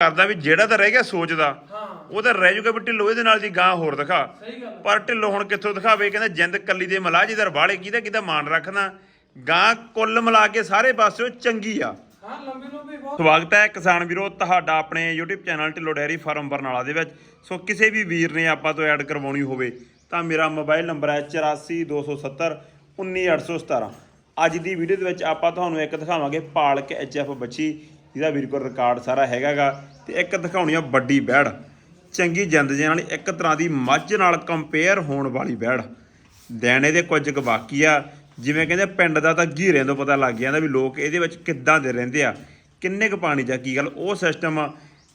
ਕਰਦਾ ਵੀ ਜਿਹੜਾ ਤਾਂ ਰਹਿ ਗਿਆ ਸੋਚਦਾ ਹਾਂ। ਉਹ ਤਾਂ ਰਹਿ ਜੂਗਾ ਵੀ ਢਿੱਲੋ ਇਹਦੇ ਨਾਲ ਦੀ ਗਾਂ ਹੋਰ ਦਿਖਾ। ਪਰ ਢਿੱਲੋ ਹੁਣ ਕਿੱਥੋਂ ਦਿਖਾਵੇ ਕਹਿੰਦਾ ਜਿੰਦ ਕੱਲੀ ਦੇ ਮਲਾਹ ਜਿਹਦਾ ਵਾਲੇ ਕਿਹਦਾ ਕਿਹਦਾ ਮਾਨ ਰੱਖਣਾ ਗਾਂ ਕੁੱਲ ਮਿਲਾ ਕੇ ਸਾਰੇ ਪਾਸਿਓਂ ਚੰਗੀ ਆ। ਸਵਾਗਤ ਹੈ ਕਿਸਾਨ ਵੀਰੋ ਤੁਹਾਡਾ ਆਪਣੇ YouTube channel Dhillon dairy farm Barnala ਦੇ ਵਿੱਚ। ਸੋ ਕਿਸੇ ਵੀ ਵੀਰ ਨੇ ਆਪਾਂ ਤੋਂ ਐਡ ਕਰਵਾਉਣੀ ਹੋਵੇ ਤਾਂ ਮੇਰਾ ਮੋਬਾਈਲ ਨੰਬਰ ਹੈ 8427 19817 ਅੱਜ ਦੀ ਵੀਡੀਓ ਦੇ ਵਿੱਚ ਆਪਾਂ ਤੁਹਾਨੂੰ ਇੱਕ ਦਿਖਾਵਾਂਗੇ ਪਾਲਕ ਐਚਐਫ ਬੱਚੀ। ਜਿਹਦਾ ਵੀਰ ਕੋਲ ਰਿਕਾਰਡ ਸਾਰਾ ਹੈਗਾਗਾ ਤੇ ਇੱਕ ਦਿਖਾਉਣੀ ਆ ਵੱਡੀ ਬੈੜ। ਚੰਗੀ ਜਿੰਦ ਜੇ ਨਾਲ ਇੱਕ ਤਰ੍ਹਾਂ ਦੀ ਮੱਝ ਨਾਲ ਕੰਪੇਅਰ ਹੋਣ ਵਾਲੀ ਬੈੜ। ਦੇਣੇ ਦੇ ਕੁਝ ਕੁ ਬਾਕੀ ਆ। ਜਿਵੇਂ ਕਹਿੰਦੇ ਪਿੰਡ ਦਾ ਤਾਂ ਘੀਰਿਆਂ ਤੋਂ ਪਤਾ ਲੱਗ ਜਾਂਦਾ ਵੀ ਲੋਕ ਇਹਦੇ ਵਿੱਚ ਕਿੱਦਾਂ ਦੇ ਰਹਿੰਦੇ ਆ। ਕਿੰਨੇ ਕੁ ਪਾਣੀ ਚ ਆ, ਕੀ ਗੱਲ ਉਹ ਸਿਸਟਮ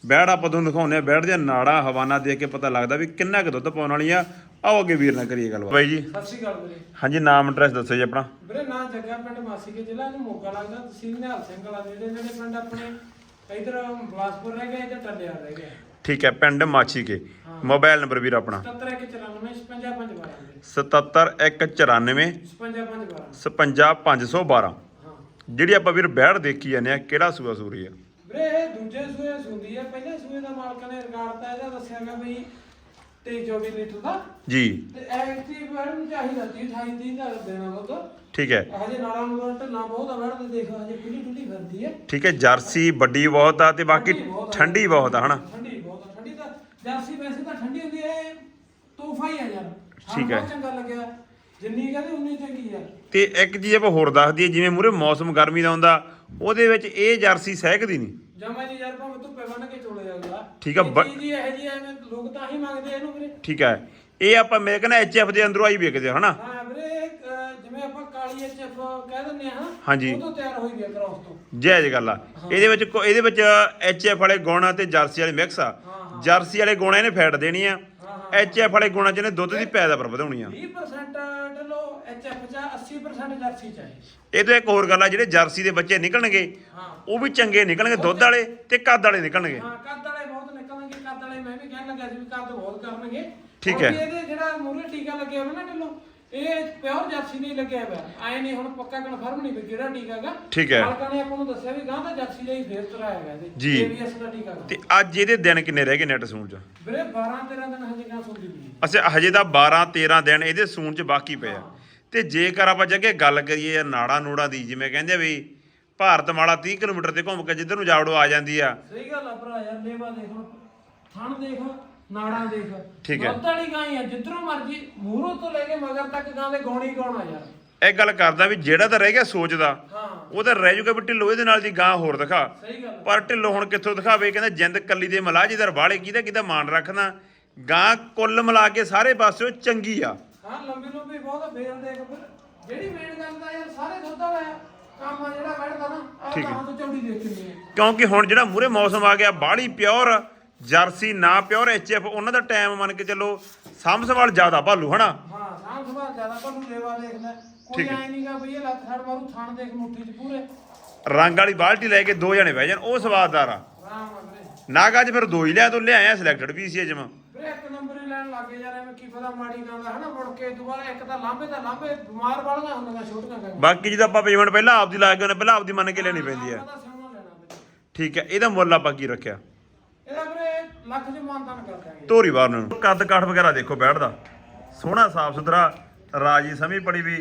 ਬੈੜ ਆਪਾਂ ਤੁਹਾਨੂੰ ਦਿਖਾਉਂਦੇ ਆ ਬੈੜ ਦੀਆਂ ਨਾੜਾਂ ਹਵਾਨਾ ਦੇਖ ਕੇ ਪਤਾ ਲੱਗਦਾ ਵੀ ਕਿੰਨਾ ਕੁ ਦੁੱਧ ਪਾਉਣ ਵਾਲੀ ਆ ਆਓ ਅੱਗੇ ਵੀਰ ਨਾਲ ਕਰੀਏ ਗੱਲਬਾਤ। ਬਾਈ ਜੀ। ਸਤਿ ਸ਼੍ਰੀ ਅਕਾਲ ਵੀਰੇ। ਹਾਂਜੀ ਨਾਮ ਐਡਰੈਸ ਦੱਸੋ ਜੀ ਆਪਣਾ। ਵੀਰੇ ਨਾਂ ਜੱਗਾ ਪਿੰਡ ਮਾਸੀ ਕੇ ਜ਼ਿਲ੍ਹਾ ਨੂੰ ਮੋਗਾ ਲੱਗਦਾ। ਤਹਿਸੀਲ ਨਿਹਾਲ ਸਿੰਘ ਵਾਲਾ ਜਿਹੜੇ ਜਿਹੜੇ ਪਿੰਡ ਆਪਣੇ ਇਧਰ ਬਲਾਸਪੁਰ ਰਹਿ ਗਿਆ ਇਧਰ ਟੱਲਿਆ ਰਹਿ ਗਿਆ ਠੀਕ ਹੈ ਪਿੰਡ ਮਾਛੀ ਕੇ ਮੋਬਾਈਲ ਨੰਬਰ ਵੀਰ ਆਪਣਾ। 7194 55 77194 55 55512 ਹਾਂ। ਜਿਹੜੀ ਆਪਾਂ ਵੀਰ ਬੈੜ ਦੇਖੀ ਜਾਂਦੇ ਆ ਕਿਹੜਾ ਸੂਆ ਸੂਰੀ ਆ? ਵੀਰੇ ਇਹ ਦੂਜੇ ਸੂਏ ਸੁੰਦੀ ਹੈ ਪਹਿਲੇ ਸੂਏ ਦਾ ਮਾਲਕ ਨੇ ਰਿਕਾਰਡ ਤਾਂ ਇਹਦਾ ਦੱਸਿਆਗਾ ਵੀ 23 24 ਲੀਟਰ ਦਾ। ਜੀ। ਤੇ ਐਕਟਿਵ ਵੈੜ ਨੂੰ ਚਾਹੀਦਾ 30 28 30 ਦਾ ਦੇਣਾ ਦੁੱਧ ਠੀਕ ਹੈ। ਹਜੇ ਨਾਲਾਂ ਨੂੰ ਢੱਲਾ ਬਹੁਤ ਆ ਵੈੜ ਤੇ ਦੇਖੋ ਹਜੇ ਖੁੱਲੀ ਖੁੱਲੀ ਫਿਰਦੀ ਹੈ। ਠੀਕ ਹੈ ਜਰਸੀ ਵੱਡੀ ਬਹੁਤ ਆ ਤੇ ਬਾਕੀ। ਠੰਡੀ ਬਹੁਤ ਆ। ਹਨਾ? ਠੰਡੀ ਬਹੁਤ ਆ ਠੰਡੀ ਤਾਂ ਜਰਸੀ ਵੈਸੇ ਤਾਂ ਠੰਡੀ ਹੁੰਦੀ ਹੈ ਇਹ ਤੋਹਫਾ ਹੀ ਆ ਯਾਰ। ਸਾਨੂੰ ਠੀਕ ਹੈ। ਬਹੁਤ ਚੰਗਾ ਲੱਗਿਆ। ਜਿੰਨੀ ਕਹਿੰਦੇ ਉਨੀ ਚੰਗੀ ਆ। ਤੇ ਇੱਕ ਚੀਜ਼ ਆਪਾਂ ਹੋਰ ਦੱਸ ਦਈਏ ਜਿਵੇਂ ਮੂਰੇ ਮੌਸਮ ਗਰਮੀ ਦਾ ਹੁੰਦਾ ਉਹਦੇ ਵਿੱਚ ਇਹ ਜਰਸੀ ਸਹਿਕਦੀ ਨਹੀਂ। ਜਮਾ ਜੀ ਯਾਰ ਭਾਵੇਂ ਧੁੱਪੇ ਬੰਨ ਕੇ ਚੋਲੇ ਜਾਊਗਾ ਠੀਕ ਆ, ਬ- ਜੀ ਇਹ ਜੀ ਐਵੇਂ ਲੋਕ ਤਾਂ ਹੀ ਮੰਗਦੇ ਆ ਇਹਨੂੰ ਵੀਰੇ। ਠੀਕ ਹੈ ਇਹ ਆਪਾਂ ਮੇਰੇ ਕਹਿੰਦਾ ਐਚਐਫ ਦੇ ਅੰਦਰੋਂ ਆਈ ਵੇਚਦੇ ਆ ਹਨਾ? ਹਾਂ ਵੀਰੇ ਅਹ ਜਿਵੇਂ ਆਪਾਂ ਕਾਲੀ ਐਚਐਫ ਕਹਿ ਦਿੰਦੇ ਆ ਹਾਂਜੀ। ਉਹ ਤੋਂ ਤਿਆਰ ਹੋਈ ਗਿਆ ਕ੍ਰਾਸ ਤੋਂ। ਜਾਇਜ਼ ਗੱਲ ਆ। ਇਹਦੇ ਵਿੱਚ ਕੋ- ਇਹਦੇ ਵਿੱਚ ਐਚਐਫ ਵਾਲੇ ਗੁਣ ਤੇ ਜਰਸੀ ਵਾਲੇ ਮਿਕਸ ਆ। ਹਾਂ, ਜਰਸੀ ਵਾਲੇ ਗੁਣ ਇਹਨੇ ਫੈਟ ਦੇਣੀ ਆ। ਹਾਂ, ਹਾਂ। ਐਚਐਫ ਵਾਲੇ ਗੁਣਾਂ ਚ ਇਹਨੇ ਦੁੱਧ ਦੀ ਪੈਦਾਵਾਰ ਵਧਾਉਣੀ ਆ। 20% ਢਲੋ ਐਚਐਫ ਚ 80% ਜਰਸੀ ਚ ਹੈ ਇਹ। ਤੋਂ ਇੱਕ ਹੋਰ ਗੱਲ ਆ ਜਿਹੜੇ ਜਰਸੀ ਦੇ ਬੱਚੇ ਨਿਕਲਣਗੇ ਹਾਂ। ਉਹ ਵੀ ਚੰਗੇ ਨਿਕਲਣਗੇ ਦੁੱਧ ਵਾਲੇ ਤੇ ਕੱਦ ਵਾਲੇ ਨਿਕਲਣਗੇ। ਹਾਂ ਕੱਦ ਵਾਲੇ ਬਹੁਤ ਨਿਕਲਣਗੇ ਕੱਦ ਵਾਲੇ ਮੈਂ ਵੀ ਕਹਿਣ ਲੱਗਾ ਸੀ ਵੀ ਕੱਦ ਬਹੁਤ ਕਰਨਗੇ। ਠੀਕ ਕਿਉਂਕਿ ਹੈ। ਇਹਦੇ ਜਿਹੜਾ ਮੂਰੇ ਟੀਕਾ ਲੱਗਿਆ ਹੋਇਆ ਨਾ ਢਿੱਲੋਂ ਇਹ ਪਿਓਰ ਜਰਸੀ ਨਹੀਂ ਲੱਗਿਆ ਹੋਇਆ। ਆਏ ਨਹੀਂ ਹੁਣ ਪੱਕਾ ਕਨਫਰਮ ਨਹੀਂ ਵੀ ਕਿਹੜਾ ਟੀਕਾ ਹੈਗਾ ਠੀਕ ਹੈ। ਮਾਲਕਾਂ ਨੇ ਆਪਾਂ ਨੂੰ ਦੱਸਿਆ ਵੀ ਗਾਂ ਦਾ ਜਰਸੀ ਦਾ ਹੀ ਫੇਰ ਤਰਾ ਹੈਗਾ ਇਹਦੇ ਜੀ। ABS ਦਾ ਟੀਕਾ ਹੈਗਾ। ਤੇ ਅੱਜ ਇਹਦੇ ਦਿਨ ਕਿੰਨੇ ਰਹਿ ਗਏ ਨੈਟ ਸੂਣ ਚ? ਵੀਰੇ 12 13 ਦਿਨ ਹਜੇ ਗਾਂ ਸੁਣਦੀ ਪਈ ਅੱਛਾ ਹਜੇ ਤਾਂ 12 13 ਦਿਨ ਇਹਦੇ ਸੂਣ ਚ ਬਾਕੀ ਪਏ ਆ। ਤੇ ਜੇਕਰ ਆਪਾਂ ਜੱਗੇ ਗੱਲ ਕਰੀਏ ਨਾੜਾ ਨੂੜਾ ਦੀ ਜਿਵੇਂ ਕਹਿੰਦੇ ਆ ਵੀ ਭਾਰਤ ਮਾਲਾ 30 ਕਿਲੋਮੀਟਰ ਤੇ ਘੁੰਮ ਕੇ ਜਿੱਧਰ ਨੂੰ ਜਾਵੜੋ ਆ ਜਾਂਦੀ ਆ। ਸਹੀ ਗੱਲ ਆ ਭਰਾ ਯਾਰ ਲੇਵਾ ਦੇਖ ਥਣ ਦੇਖ ਨਾੜਾਂ ਦੇਖ। ਠੀਕ ਹੈ। ਦੁੱਧ ਵਾਲੀ ਗਾਂ ਹੀ ਆ ਜਿੱਧਰੋਂ ਮਰਜ਼ੀ ਮੂਹਰੋਂ ਤੋਂ ਲੈ ਕੇ ਮਗਰ ਤੱਕ ਗਾਂ ਦੇ ਗੌਣੀ ਗਾਉਣਾ ਯਾਰ। ਇਹ ਗੱਲ ਕਰਦਾ ਵੀ ਜਿਹੜਾ ਤਾਂ ਰਹਿ ਗਿਆ ਸੋਚਦਾ ਹਾਂ। ਉਹ ਤਾਂ ਰਹਿ ਜੂਗਾ ਵੀ ਢਿੱਲੋ ਇਹਦੇ ਨਾਲ ਦੀ ਗਾਂ ਹੋਰ ਦਿਖਾ। ਸਹੀ ਗੱਲ। ਪਰ ਢਿੱਲੋ ਹੁਣ ਕਿੱਥੋਂ ਦਿਖਾਵੇ ਕਹਿੰਦਾ ਜਿੰਦ ਕੱਲੀ ਦੇ ਮਲਾਹ ਜਿਹਦਾ ਵਾਲੇ ਕਿਹਦਾ ਕਿਹਦਾ ਮਾਨ ਰੱਖਣਾ ਗਾਂ ਕੁੱਲ ਮਿਲਾ ਕੇ ਸਾਰੇ ਪਾਸਿਓਂ ਚੰਗੀ ਆ। ਹਾਂ ਲੰਬੀ ਲੰਬੀ ਬਹੁਤ ਫੇਰ ਦੇਖ ਫਿਰ। ਜਿਹੜੀ ਮੇਨ ਗੱਲ ਤਾਂ ਯਾਰ ਸਾਰੇ ਦੁੱਧ ਵਾਲਾ ਆ। ਕੰਮ ਆ ਜਿਹੜਾ ਬੈਠਦਾ ਨਾ ਆਹ ਠੀਕ ਹੈ। ਤਾਂ ਤੋਂ ਚੌੜੀ ਦੇਖ ਕਿੰਨੀ ਹੈ ਕਿਉਂਕਿ ਹੁਣ ਜਿਹੜਾ ਮੂਰੇ ਮੌਸਮ ਆ ਗਿਆ ਬਾਹਲੀ ਪਿਓਰ ਜਰਸੀ ਨਾ ਪਿਓਰ ਐਚਐਫ ਉਹਨਾਂ ਦਾ ਟਾਈਮ ਮੰਨ ਕੇ ਚੱਲੋ ਸਾਂਭ ਸੰਭਾਲ ਜ਼ਿਆਦਾ ਭਾਲੂ ਹਨਾ? ਹਾਂ ਸਾਂਭ ਸੰਭਾਲ ਜ਼ਿਆਦਾ ਪਰ ਨੂੰ ਲੇਵਾ ਦੇਖਦਾ ਕੋਈ ਠੀਕ ਹੈ। ਐ ਨਹੀਂਗਾ ਬਈ ਇਹ ਲੱਤ ਛੜ ਮਾਰੂ ਥਣ ਦੇਖ ਮੁੱਠੀ 'ਚ ਪੂਰੇ। ਰੰਗ ਵਾਲੀ ਬਾਲਟੀ ਲੈ ਕੇ ਦੋ ਜਣੇ ਬਹਿ ਜਾਣ ਉਹ ਸਵਾਦਦਾਰ ਆ। ਆਰਾਮ ਨਾਲ ਵੀਰੇ। ਨਾਗਾ ਅੱਜ ਫਿਰ ਦੋ ਹੀ ਲਿਆ ਤੋਂ ਲਿਆਇਆ ਸਿਲੈਕਟਡ ਵੀ ਸੀ ਜਮਾ ਹੀ ਲੱਗੇ ਯਾਰ ਐਵੇਂ ਕੀ ਪਤਾ ਮਾੜੀ ਗੱਲ ਦਾ ਹਨਾ ਮੁੜ ਕੇ ਦੁਬਾਰਾ ਇੱਕ ਤਾਂ ਲਾਂਭੇ ਤਾਂ ਲਾਂਭੇ ਬਿਮਾਰ ਵਾਲੀਆਂ ਹੁੰਦੀਆਂ ਛੋਟੀਆਂ ਕਰ ਬਾਕੀ ਜਦੋਂ ਆਪਾਂ ਪੇਮੈਂਟ ਪਹਿਲਾਂ ਆਪਦੀ ਲਾ ਕੇ ਉਹਨੇ ਪਹਿਲਾਂ ਆਪਦੀ ਮੰਨ ਕੇ ਲੈਣੀ ਪੈਂਦੀ ਲੈਣਾ ਵੀਰੇ ਠੀਕ ਹੈ ਇਹਦਾ ਮੁੱਲ ਆਪਾਂ ਕੀ ਰੱਖਿਆ? ਇਹਦਾ ਵੀਰੇ ਲੱਖ ਚ ਮਾਨਤਾਨ ਕਰ ਦਾਂਗੇ ਧੋਰੀ ਬਾਰ ਨੂੰ। ਕੱਦ ਕਾਠ ਵਗੈਰਾ ਦੇਖੋ ਬੈਠਦਾ ਸੋਹਣਾ ਸਾਫ਼ ਸੁਥਰਾ ਰਾਜੀ ਸਮੀ ਪੜੀ ਵੀ।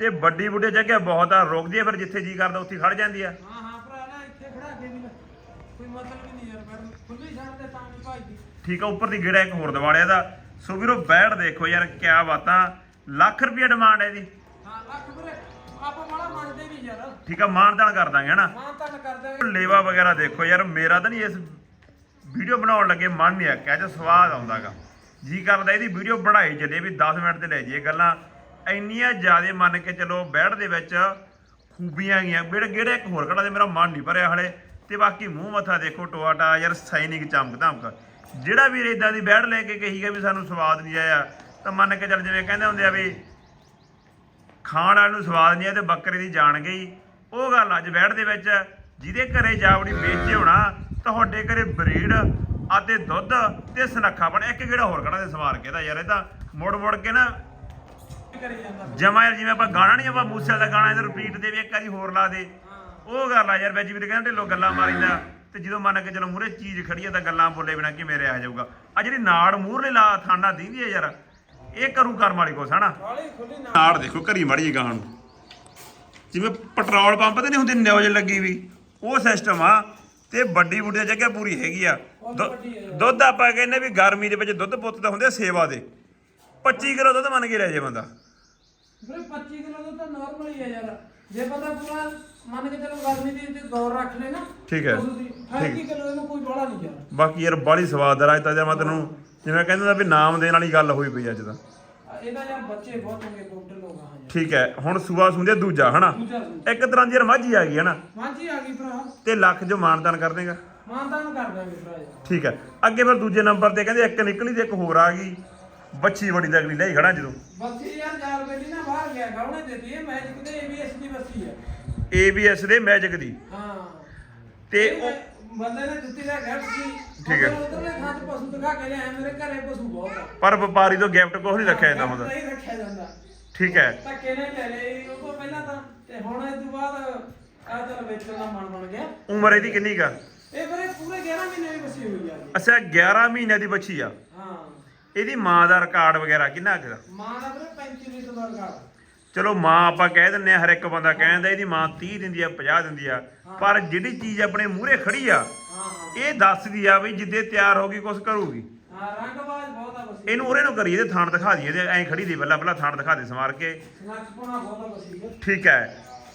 ਤੇ ਵੱਡੀ ਬੁੱਢੇ ਜਗ੍ਹਾ ਬਹੁਤ ਆ ਰੁਕਦੀ ਆ ਫਿਰ ਜਿੱਥੇ ਜੀ ਕਰਦਾ ਉੱਥੇ ਖੜ ਜਾਂਦੀ ਆ। ਹਾਂ ਹਾਂ ਭਰਾ ਨਾ ਇੱਥੇ ਖੜਾ ਕੇ ਵੀ ਕੋਈ ਮਤਲਬ ਹੀ ਨਹੀਂ ਯਾਰ ਮੈਡਮ ਖੁੱਲੀ ਛੱਡ ਦੇ ਤਾਂ ਨਹੀਂ ਭਾਈਦੀ ਠੀਕ ਆ ਉੱਪਰ ਦੀ ਗੇੜਾ ਇੱਕ ਹੋਰ ਦਿਵਾੜਿਆ ਦਾ। ਸੋ ਵੀਰੋ ਬੈਠ ਦੇਖੋ ਯਾਰ ਕਿਆ ਬਾਤਾਂ। ਲੱਖ ਰੁਪਏ ਡਿਮਾਂਡ ਹੈ ਇਹਦੀ। ਹਾਂ ਲੱਖ ਵੀਰੇ ਆਪਾਂ ਮਾੜਾ ਮੰਨਦੇ ਨਹੀਂ ਯਾਰ। ਠੀਕ ਆ ਮਾਨਦਾਨ ਕਰ ਦਾਂਗੇ ਹਨਾ? ਦਾਂਗੇ। ਲੇਵਾ ਵਗੈਰਾ ਦੇਖੋ ਯਾਰ ਮੇਰਾ ਤਾਂ ਨਹੀਂ ਇਸ ਵੀਡੀਓ ਬਣਾਉਣ ਲੱਗੇ ਮਨ ਨਹੀਂ ਆਕਿਆ ਜੇ ਸਵਾਦ ਆਉਂਦਾਗਾ। ਜੀ ਕਰਦਾ ਇਹਦੀ ਵੀਡੀਓ ਬਣਾਈ ਚੱਲੇ ਵੀ 10 ਮਿੰਟ ਤੇ ਲੈ ਜਾਈਏ ਗੱਲਾਂ। ਇੰਨੀਆਂ ਜ਼ਿਆਦੇ ਮੰਨ ਕੇ ਚਲੋ ਬੈੜ ਦੇ ਵਿੱਚ ਖੂਬੀਆਂ ਗਈਆਂ। ਬੇੜ ਗੇੜਾ ਇੱਕ ਹੋਰ ਕੜਾ ਤੇ ਮੇਰਾ ਮਨ ਨਹੀਂ ਭਰਿਆ ਹਲੇ। ਤੇ ਬਾਕੀ ਮੂੰਹ ਮੱਥਾ ਦੇਖੋ ਟੋਆਟਾ ਯਾਰ ਸਾਈਨਿੰਗ ਚਮਕ ਧਮਕ ਜਿਹੜਾ ਵੀਰ ਇਦਾਂ ਦੀ ਬੈੜ ਲੈ ਕੇ ਕਹੀਗਾ ਵੀ ਸਾਨੂੰ ਸਵਾਦ ਨਹੀਂ ਆਇਆ, ਤਾਂ ਮੰਨ ਕੇ ਚੱਲ ਜਿਵੇਂ ਕਹਿੰਦੇ ਹੁੰਦੇ ਆ ਵੀ ਖਾਣ ਵਾਲੇ ਨੂੰ ਸਵਾਦ ਨਹੀਂ ਆਇਆ ਤੇ ਬੱਕਰੇ ਦੀ ਜਾਣ ਗਈ। ਉਹ ਗੱਲ ਅੱਜ ਬੈਠ ਦੇ ਵਿੱਚ, ਜਿਹਦੇ ਘਰੇ ਜਾਵੜੀ ਵੇਚੇ ਹੋਣਾ, ਤੁਹਾਡੇ ਘਰੇ ਬਰੀਡ ਅਤੇ ਦੁੱਧ ਤੇ ਸਨੱਖਾ ਬਣ, ਇੱਕ ਕਿਹੜਾ ਹੋਰ ਕਹਣਾ ਤੇ ਸਵਾਰ ਕੇ ਦਾ ਯਾਰ, ਇਹ ਤਾਂ ਮੁੜ ਮੁੜ ਕੇ ਨਾ ਜਮਾ ਯਾਰ ਜਿਵੇਂ ਆਪਾਂ ਗਾਣਾ ਨਹੀਂ ਆਪਾਂ ਮੂਸੇ ਦਾ ਗਾਣਾ ਇਹਦੇ ਰਿਪੀਟ ਦੇ ਵੀ ਇੱਕ ਵਾਰੀ ਹੋਰ ਲਾ ਦੇ। ਉਹ ਗੱਲ ਆ ਯਾਰ, ਵਿੱਚ ਵੀ ਤੇ ਕਹਿੰਦੇ ਢਿੱਲੋਂ ਗੱਲਾਂ ਮਾਰੀਦਾ। ਤੇ ਜਦੋਂ ਮੰਨ ਕੇ ਚਲੋ ਮੂਰੇ ਚੀਜ਼ ਖੜੀ ਆ ਤਾਂ ਗੱਲਾਂ ਬੋਲੇ ਬਿਨਾ ਕਿਵੇਂ ਰਿਹਾ ਜਾਊਗਾ। ਆ ਜਿਹੜੀ ਨਾੜ ਮੂਹਰਲੇ ਲਾ ਥਾਣਾ ਦੀਂਦੀ ਹੈ ਯਾਰ ਇਹ ਕਰੂ ਕਰਮ ਵਾਲੀ ਕੋਸ ਹਨਾ? ਨਾੜ। ਦੇਖੋ ਘਰੀ ਮੜੀ ਗਾਂ ਨੂੰ। ਜਿਵੇਂ ਪੈਟਰੋਲ ਪੰਪ ਤੇ ਨਹੀਂ ਹੁੰਦੀ ਨਿਊਜ਼ ਲੱਗੀ ਵੀ। ਉਹ ਸਿਸਟਮ ਆ ਤੇ ਵੱਡੀ ਬੁੱਢੀ ਜਗ੍ਹਾ ਪੂਰੀ ਹੈਗੀ ਆ। ਦੁੱਧ ਆਪਾਂ ਕਹਿੰਦੇ ਵੀ ਗਰਮੀ ਦੇ ਵਿੱਚ ਦੁੱਧ ਪੁੱਤ ਤਾਂ ਹੁੰਦੇ ਆ ਸੇਵਾ ਦੇ। 25 ਕਿਲੋ ਦੁੱਧ ਮੰਨ ਕੇ ਰਹਿ ਜੇ ਬੰਦਾ। ਵੀਰੇ 25 ਕਿਲੋ ਦਾ ਤਾਂ ਨਾਰਮਲ ਹੀ ਹੈ ਯਾਰ। ਜੇ ਬੰਦਾ ਪੂਰਾ ਮੰਨ ਕੇ ਚਲੋ ਗਰਮੀ ਦੀ ਤੇ ਗੌਰ ਰੱਖ ਲੈ ਨਾ ਠੀਕ ਹੈ। ਦੀ, 38 ਕਿਲੋ ਇਹਨੂੰ ਕੋਈ ਬੜਾ ਨਹੀਂ ਯਾਰ ਬਾਕੀ ਯਾਰ ਬਾਲੀ ਸਵਾਦ ਰਾਜ ਤਾਂ ਜਾਂ ਮੈਂ ਤੈਨੂੰ ਜਿਵੇਂ ਕਹਿੰਦਾ ਹੁੰਦਾ ਵੀ ਨਾਮ ਦੇਣ ਵਾਲੀ ਗੱਲ ਹੋਈ ਪਈ ਅੱਜ ਤਾਂ। ਆ ਇਹਦਾ ਯਾਰ ਬੱਚੇ ਬਹੁਤ ਹੋਗਾ ਹਾਂ ਯਾਰ ਠੀਕ ਹੈ ਹੁਣ ਸੂਆ ਸੁੰਦੇ ਦੂਜਾ ਹਨਾ? ਦੂਜਾ। ਇੱਕ ਤਰ੍ਹਾਂ ਦੀ ਯਾਰ ਮਾਝੀ ਆ ਗਈ ਹਨਾ? ਮਾਂਜੀ ਆ ਗਈ ਭਰਾ। ਤੇ ਲੱਖ ਜੋ ਮਾਨਦਾਨ ਕਰ ਦੇਗਾ। ਮਾਨਦਾਨ ਕਰ ਦਾਂਗੇ ਭਰਾ ਯਾਰ ਠੀਕ ਹੈ ਅੱਗੇ ਫਿਰ ਦੂਜੇ ਨੰਬਰ ਤੇ ਕਹਿੰਦੇ ਇੱਕ ਨਿਕਲੀ ਤੇ ਇੱਕ ਹੋਰ ਆ ਗਈ। ਬੱਚੀ ਬੜੀ ਤਗੜੀ ਲਈ ਖੜਾ ਜਦੋਂ। ਬੱਚੀ ਯਾਰ ਯਾਰ ਬੇਟੀ ਦਿੱਤੀ ਹੈ ਮੈਜਿਕ ਦੇ ਏਬੀਐਸ ਦੀ ਬੱਚੀ ਹੈ ABS ਦੇ ਮੈਜਿਕ ਦੀ। ਹਾਂ। ਤੇ ਉਹ ਬੰਦੇ ਨੇ ਦਿੱਤੀ ਦਾ ਗਿਫਟ ਸੀ ਠੀਕ ਹੈ। ਉਧਰਲੇ ਥਾਂ ਤੇ ਪਸ਼ੂ ਦਿਖਾ ਕੇ ਲਿਆਇਆ ਮੇਰੇ ਘਰੇ ਪਸ਼ੂ ਬਹੁਤ ਆ। ਪਰ ਵਪਾਰੀ ਤੋਂ ਗਿਫਟ ਕੁਛ ਨਹੀਂ ਰੱਖਿਆ ਜਾਂਦਾ ਹੁੰਦਾ। ਨਹੀਂ ਰੱਖਿਆ ਜਾਂਦਾ। ਠੀਕ ਹੈ। ਧੱਕੇ ਨੇ ਲੈ ਲਏ ਉਹ ਤੋਂ ਪਹਿਲਾਂ ਤਾਂ ਤੇ ਹੁਣ ਇਸ ਤੋਂ ਬਾਅਦ ਆ ਤਾਂ ਵੇਚਣ ਦਾ ਮਨ ਬਣ ਗਿਆ। ਉਮਰ ਇਹਦੀ ਕਿੰਨੀ ਕਾ ਇਹ ਮੇਰੇ ਪੂਰੇ 11 ਮਹੀਨੇ ਦੀ ਬੱਚੀ ਹੋਈ ਆ ਅੱਛਾ 11 ਮਹੀਨਿਆਂ ਦੀ ਬੱਚੀ ਆ। ਹਾਂ। ਇਹਦੀ ਮਾਂ ਦਾ ਰਿਕਾਰਡ ਵਗੈਰਾ ਕਿੰਨਾ ਕੁ ਦਾ ਮਾਂ ਦਾ ਵੀਰੇ 35 ਲੀਟਰ ਦਾ ਰਿਕਾਰਡ ਚਲੋ ਮਾਂ ਆਪਾਂ ਕਹਿ ਦਿੰਨੇ ਆ ਹਰ ਇੱਕ ਬੰਦਾ ਕਹਿੰਦਾ ਇਹਦੀ ਮਾਂ 30 ਦਿੰਦੀ ਆ 50 ਦਿੰਦੀ ਆ। ਪਰ ਜਿਹੜੀ ਚੀਜ਼ ਆਪਣੇ ਮੂਹਰੇ ਖੜੀ ਆ ਇਹ ਦੱਸਦੀ ਆ ਵੀ ਜਿੱਦੇ ਤਿਆਰ ਹੋ ਗਈ ਕੁਛ ਕਰੂਗੀ। ਹਾਂ ਰੰਗਬਾਜ਼ ਬਹੁਤ ਆ ਬੱਚੀ ਇਹਨੂੰ ਉਹਰੇ ਨੂੰ ਕਰੀਏ ਤੇ ਥਾਣ ਦਿਖਾ ਦਈਏ ਤੇ ਐਂ ਖੜੀ ਦੀ ਪਹਿਲਾਂ ਪਹਿਲਾਂ ਥਾਣ ਦਿਖਾ ਦੇ ਸਮਾਰ ਕੇ। ਬਹੁਤ ਆ ਠੀਕ ਹੈ।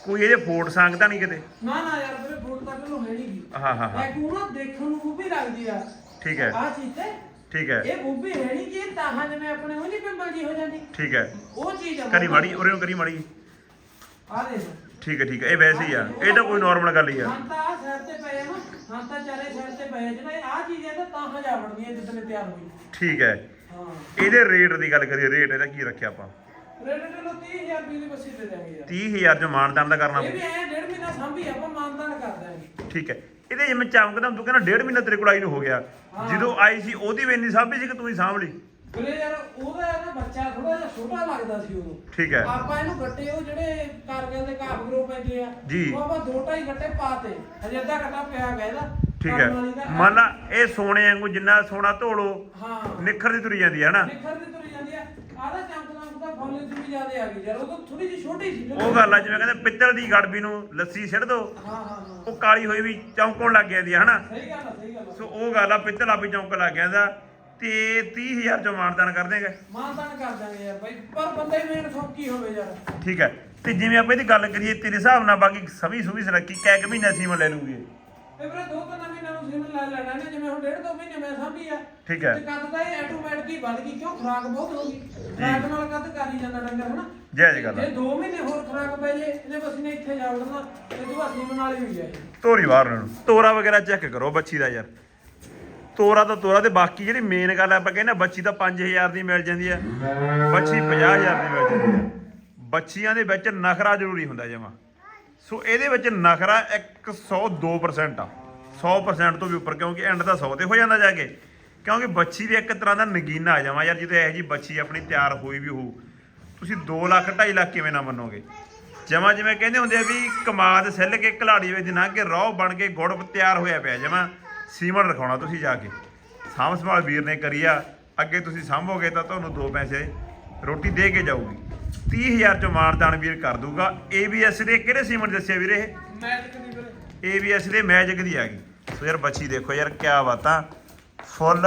ਕੋਈ ਇਹਦੇ ਫੋਟ ਸੰਗ ਤਾਂ ਨਹੀਂ ਕਿਤੇ? ਨਾ ਨਾ ਯਾਰ ਵੀਰੇ ਫੋਟ ਤੱਕ ਨੂੰ ਹੈ ਨਹੀਂ ਹਾਂ ਹਾਂ। ਹਾਂ ਇਹ ਕੂਣਾ ਦੇਖਣ ਨੂੰ ਉਹ ਵੀ ਲੱਗਦੀ ਆ। ਠੀਕ ਹੈ। ਆ ਚੀਜ਼ ਤੇ ਠੀਕ ਹੈ। ਇਹ ਬੂਬੀ ਹੈ ਨਹੀਂ ਇਹ ਤਾਹਾਂ ਜਿਵੇਂ ਆਪਣੇ ਉਹ ਨਹੀਂ ਪਿੰਬਲ ਜੀ ਹੋ ਜਾਂਦੀ ਠੀਕ ਹੈ। ਉਹ ਚੀਜ਼ ਆ ਕਰੀ ਮਾੜੀ ਉਰੇ ਕਰੀ ਮਾੜੀ। ਆ ਦੇਖ। ਠੀਕ ਹੈ ਠੀਕ ਹੈ। ਇਹ ਵੈਸੇ ਹੀ ਆ। ਇਹ ਤਾਂ ਕੋਈ ਨਾਰਮਲ ਗੱਲ ਹੀ ਆ। ਹਾਂ ਤਾਂ ਆ ਸਾਈਡ ਤੇ ਪਏ ਆ ਨਾ। ਹਾਂ ਤਾਂ ਚਾਰੇ ਸਾਈਡ ਤੇ ਪਏ ਆ। ਜਿਹੜਾ ਆ ਚੀਜ਼ ਹੈ ਤਾਂ ਤਾਹਾਂ ਜਾ ਵੜਦੀ ਹੈ ਜਿੱਦਣ ਇਹ ਤਿਆਰ ਹੋਈ। ਠੀਕ ਹੈ। ਹਾਂ। ਇਹਦੇ ਰੇਟ ਦੀ ਗੱਲ ਕਰੀਏ ਰੇਟ ਇਹਦਾ ਕੀ ਰੱਖਿਆ ਆਪਾਂ? ਰੇਟ ਚਲੋ 30000 ਰੁਪਏ ਦੀ ਬੱਸੀ ਦੇ ਯਾਰ। 30000 ਚ ਮਾਨਦਾਨ ਦਾ ਕਰਨਾ ਇਹ ਵੀ ਐ ਡੇਢ ਮਹੀਨਾ ਸਾਂਭੀ ਆਪਾਂ ਮਾਨਦਾਨ ਕਰ ਦਾਂਗੇ ਠੀਕ ਹੈ। ਇਹਦੇ ਜਿਵੇਂ ਚਮਕਦਾ ਤੂੰ ਕਹਿੰਦਾ ਡੇਢ ਮਹੀਨਾ ਤੇਰੇ ਕੋਲ ਆਈ ਨੂੰ ਹੋ ਗਿਆ। ਜਦੋਂ ਆਈ ਸੀ ਉਹਦੀ ਵੀ ਇੰਨੀ ਸਾਂਭੀ ਸੀ ਕਿ ਤੂੰ ਹੀ ਸਾਂਭ ਲਈ। ਵੀਰੇ ਯਾਰ ਉਹਦਾ ਨਾ ਬੱਚਾ ਥੋੜਾ ਜਿਹਾ ਛੋਟਾ ਲੱਗਦਾ ਸੀ ਉਦੋਂ। ਠੀਕ ਹੈ। ਆਪਾਂ ਇਹਨੂੰ ਗੱਟੇ ਉਹ ਜਿਹੜੇ ਕਾਰਗਿਲ ਦੇ ਘਾਹ ਗਰੋ ਪੈਂਦੇ ਆ ਜੀ। ਉਹ ਆਪਾਂ ਦੋ ਢਾਈ ਗੱਟੇ ਪਾਤੇ ਹਜੇ ਅੱਧਾ ਗੱਟਾ ਪਿਆ ਗਿਆ ਇਹਦਾ। ਠੀਕ ਹੈ। ਕਰਨ ਵਾਲੀ ਦਾ। ਮੰਨ ਲਾ ਇਹ ਸੋਨੇ ਵਾਂਗੂ ਜਿੰਨਾ ਸੋਨਾ ਧੋਲੋ ਹਾਂ। ਨਿਖਰਦੀ ਤੁਰੀ ਜਾਂਦੀ ਹੈ ਨਾ ਨਿਖਰ ਦੀ ਤੁਰੀ ਆਦਾ ਚਮਕ ਚਮਕ ਦਾ ਫੁੱਲ ਦੀ ਵੀ ਜ਼ਿਆਦੇ ਆ ਗਈ ਯਾਰ ਉਹ ਤਾਂ ਥੋੜੀ ਜਿਹੀ ਛੋਟੀ ਸੀ ਜਦੋਂ- ਉਹ ਗੱਲ ਆ ਜਿਵੇਂ ਕਹਿੰਦੇ ਪਿੱਤਲ ਦੀ ਗੜਬੀ ਨੂੰ ਲੱਸੀ ਸਿੱਟ ਦੋ ਹਾਂ ਹਾਂ ਹਾਂ। ਉਹ ਕਾਲੀ ਹੋਈ ਵੀ ਚੌਂਕਣ ਲੱਗ ਜਾਂਦੀ ਹੈ ਹਨਾ? ਸਹੀ ਗੱਲ ਆ ਸਹੀ ਗੱਲ ਆ। ਸੋ ਉਹ ਗੱਲ ਆ ਪਿੱਤਲ ਆਪੀ ਚੌਂਕ ਲੱਗ ਜਾਂਦਾ। ਤੇ 30000 ਚੋਂ ਮਾਨਦਾਨ ਕਰ ਦੇਗਾ ਮਾਨਦਾਨ ਕਰ ਦਾਂਗੇ ਯਾਰ ਬਾਈ ਪਰ ਬੰਦਾ ਹੀ ਮੇਨ ਸੌਕੀ ਹੋਵੇ ਯਾਰ। ਠੀਕ ਹੈ ਤੇ ਜਿਵੇਂ ਆਪਾਂ ਇਹਦੀ ਗੱਲ ਕਰੀਏ ਤੇਰੇ ਹਿਸਾਬ ਨਾਲ ਬਾਕੀ ਸਵੀ ਸੁਵੀ ਸਰੱਕੀ ਕੈ ਕਿ ਮਹੀਨੇ ਸੀਮਨ ਲੈ ਲੂਗੀ। ਇਹ? ਇਹ ਵੀਰੇ ਦੋ ਤਿੰਨ ਮਹੀਨਿਆਂ ਨੂੰ ਸਿਮ ਲੈ ਲੈਣਾ ਨੇ ਜਿਵੇਂ ਹੁਣ ਡੇਢ ਦੋ ਮਹੀਨੇ ਮੈਂ ਸਾਂਭੀ ਆ। ਠੀਕ ਹੈ। ਤੇ ਕੱਦ ਦਾ ਇਹ ਆਟੋਮੈਟਿਕ ਹੀ ਵੱਧ ਗਈ ਕਿਉਂ? ਖਰਾਕ ਬਹੁਤ ਹੋ ਗਈ। ਖਰਾਕ ਨਾਲ ਕੱਦ ਕਰ ਹੀ ਜਾਂਦਾ ਡੰਗਰ ਹਨਾ? ਗੱਲ। ਆ ਜੇ 2 ਮਹੀਨੇ ਹੋਰ ਖਰਾਕ ਪੈ ਜੇ ਇਹਨੇ ਬਸ ਨੇ ਇੱਥੇ ਜਾ ਵੜਨਾ ਤੇ ਤੂੰ ਅਸੀਂ ਨਾਲ ਹੀ ਹੋਈ ਇਹ ਤੋਰੀ ਬਾਹਰ ਨੂੰ। ਤੋਰਾ ਵਗੈਰਾ ਚੈੱਕ ਕਰੋ ਬੱਚੀ ਦਾ ਯਾਰ। ਤੋਰਾ ਤਾਂ ਤੋਰਾ ਤੇ ਬਾਕੀ ਜਿਹੜੀ ਮੇਨ ਗੱਲ ਆ, ਆਪਾਂ ਕਹਿੰਦੇ ਬੱਚੀ ਤਾਂ 5000 ਦੀ ਮਿਲ ਜਾਂਦੀ ਹੈ ਬੱਚੀ 50000 ਦੀ ਮਿਲ ਜਾਂਦੀ ਹੈ ਬੱਚੀਆਂ ਦੇ ਵਿੱਚ ਨਖਰਾ ਜ਼ਰੂਰੀ ਹੁੰਦਾ ਜਮਾ। ਸੋ ਇਹਦੇ ਵਿੱਚ ਨਖਰਾ 102% ਆ। 100% ਤੋਂ ਵੀ ਉੱਪਰ, ਕਿਉਂਕਿ ਐਂਡ ਤਾਂ 100 ਤੇ ਹੋ ਜਾਂਦਾ ਜਾ ਕੇ। ਕਿਉਂਕਿ ਬੱਚੀ ਵੀ ਇੱਕ ਤਰ੍ਹਾਂ ਦਾ ਨਗੀਨਾ ਆ ਜਾਵਾ ਯਾਰ, ਜਦੋਂ ਇਹੋ ਜੀ ਬੱਚੀ ਆਪਣੀ ਤਿਆਰ ਹੋਈ ਵੀ ਹੋਊ, ਤੁਸੀਂ 2 ਲੱਖ 2.5 ਲੱਖ ਕਿਵੇਂ ਨਾ ਮੰਨੋਗੇ? ਜਮਾ ਜਿਵੇਂ ਕਹਿੰਦੇ ਹੁੰਦੇ ਆ ਵੀ ਕਮਾਦ ਸਿੱਲ ਕੇ ਘਲਾੜੀ ਵਿੱਚ ਨਾ ਕਿ ਰੋਹ ਬਣ ਕੇ ਗੁੜ ਤਿਆਰ ਹੋਇਆ ਪਿਆ, ਜਮਾ ਸੀਮਣ ਰਖਾਉਣਾ ਤੁਸੀਂ ਜਾ ਕੇ। ਸਾਂਭ ਸੰਭਾਲ ਵੀਰ ਨੇ ਕਰੀ ਆ, ਅੱਗੇ ਤੁਸੀਂ ਸਾਂਭੋਗੇ ਤਾਂ ਤੁਹਾਨੂੰ ਦੋ ਪੈਸੇ ਰੋਟੀ ਦੇ ਕੇ ਜਾਊਗੀ। 30000 ਚੋਂ ਮਾਨਦਾਨ ਵੀਰ ਕਰ ਦੂਗਾ ABS ਦੇ ਕਿਹੜੇ ਸੀਮਨ ਦੱਸਿਆ ਵੀਰੇ ਇਹ? ਮੈਜਿਕ ਦੀ ਵੀਰੇ। ABS ਦੇ ਮੈਜਿਕ ਦੀ ਆ ਗਈ। ਸੋ ਯਾਰ ਬੱਚੀ ਦੇਖੋ ਯਾਰ ਕਿਆ ਬਾਤਾਂ ਫੁੱਲ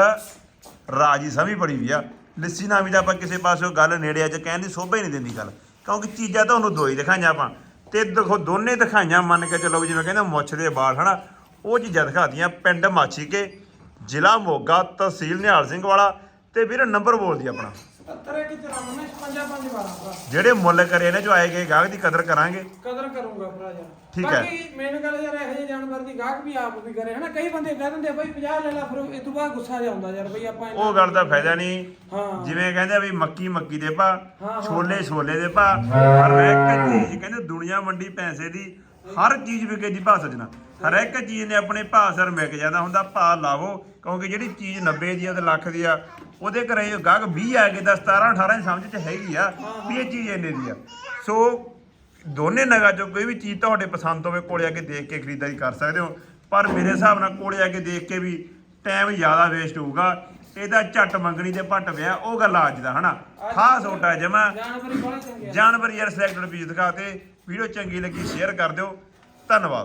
ਰਾਜੀ ਸਮੀ ਬੜੀ ਵੀ ਆ। ਲੱਸੀ ਨਾਮੀ ਦਾ ਆਪਾਂ ਕਿਸੇ ਪਾਸੋਂ ਗੱਲ ਨੇੜੇ ਅੱਜ ਕਹਿਣ ਦੀ ਸੋਭਾ ਹੀ ਨਹੀਂ ਦਿੰਦੀ ਗੱਲ। ਕਿਉਂਕਿ ਚੀਜ਼ਾਂ ਤੁਹਾਨੂੰ ਦੋ ਹੀ ਦਿਖਾਈਆਂ ਆਪਾਂ। ਤੇ ਦੇਖੋ ਦੋਨੇ ਦਿਖਾਈਆਂ ਮੰਨ ਕੇ ਚੱਲੋ ਵੀ ਜਿਵੇਂ ਕਹਿੰਦੇ ਮੁੱਛ ਦੇ ਵਾਲ ਹਨਾ? ਉਹ ਚੀਜ਼ਾਂ ਦਿਖਾਤੀਆਂ ਪਿੰਡ ਮਾਛੀਕੇ ਜ਼ਿਲ੍ਹਾ ਮੋਗਾ ਤਹਿਸੀਲ ਨਿਹਾਲ ਸਿੰਘ ਵਾਲਾ ਤੇ ਵੀਰ ਨੰਬਰ ਬੋਲਦੀ ਆਪਣਾ। 70 ਕਿ 94 55 5 12 ਭਰਾ ਜਿਹੜੇ ਮੁੱਲ ਕਰੇ ਨੇ ਜੋ ਆਏ ਗਏ ਗਾਹਕ ਦੀ ਕਦਰ ਕਰਾਂਗੇ। ਕਦਰ ਕਰੂੰਗਾ ਭਰਾ ਯਾਰ। ਠੀਕ ਹੈ। ਬਾਕੀ ਮੈਨੂੰ ਗੱਲ ਯਾਰ ਇਹੋ ਜਿਹੇ ਜਾਨਵਰ ਦੀ ਗਾਹਕ ਵੀ ਆਪ ਵੀ ਕਰੇ ਹਨਾ? ਕਈ ਬੰਦੇ ਕਹਿ ਦਿੰਦੇ ਬਈ 50 ਲੈ ਲਾ ਫਿਰ ਇਹ ਤੋਂ ਬਾਅਦ ਗੁੱਸਾ ਜਿਹਾ ਆਉਂਦਾ ਯਾਰ ਬਈ ਆਪਾਂ ਉਹ ਗੱਲ ਦਾ ਫਾਇਦਾ ਨਹੀਂ। ਹਾਂ। ਜਿਵੇਂ ਕਹਿੰਦੇ ਵੀ ਮੱਕੀ ਮੱਕੀ ਦੇ ਭਾ। ਛੋਲੇ ਛੋਲੇ ਦੇ ਭਾ ਹਰ ਇੱਕ ਚੀਜ਼ ਕਹਿੰਦੇ ਦੁਨੀਆ ਮੰਡੀ ਪੈਸੇ ਦੀ ਹਰ ਚੀਜ਼ ਵਿਕੇ ਦੀ ਭਾ ਸਜਣਾ। ਹਰ ਇੱਕ ਚੀਜ਼ ਨੇ ਆਪਣੇ ਭਾ ਸਰ ਵਿਕ ਜਾਂਦਾ ਹੁੰਦਾ ਭਾ ਲਾਵੋ ਕਿਉਂਕਿ ਜਿਹੜੀ ਚੀਜ਼ 90 ਦੀ ਆ ਤੇ ਲੱਖ ਦੀ ਆ ਉਹਦੇ ਘਰੇ ਗਾਹਕ 20 ਆ ਗਏ ਤਾਂ 17 18 ਦੀ ਸਮਝ ਚ ਹੈਗੀ ਆ ਵੀ ਇਹ ਚੀਜ਼ ਇੰਨੇ ਦੀ ਆ। ਸੋ ਦੋਨੇ ਨਗਾ ਚੋਂ ਕੋਈ ਵੀ ਚੀਜ਼ ਤੁਹਾਡੇ ਪਸੰਦ ਹੋਵੇ ਕੋਲੇ ਆ ਕੇ ਦੇਖ ਕੇ ਖਰੀਦਦਾਰੀ ਕਰ ਸਕਦੇ ਹੋ। ਪਰ ਮੇਰੇ ਹਿਸਾਬ ਨਾਲ ਕੋਲੇ ਆ ਕੇ ਦੇਖ ਕੇ ਵੀ ਟਾਈਮ ਜ਼ਿਆਦਾ ਵੇਸਟ ਹੋਊਗਾ। ਇਹਦਾ ਝੱਟ ਮੰਗਣੀ ਤੇ ਭੱਟ ਵਿਆ ਉਹ ਗੱਲ ਅੱਜ ਦਾ ਹਨਾ? ਖਾਸ ਛੋਟਾ ਜਮਾ। ਜਾਨਵਰ ਯਾਰ ਸਿਲੈਕਟਡ ਪੀਸ ਦਿਖਾਤੇ ਵੀਡੀਓ ਚੰਗੀ ਲੱਗੀ ਸ਼ੇਅਰ ਕਰ ਦਿਓ। ਧੰਨਵਾਦ।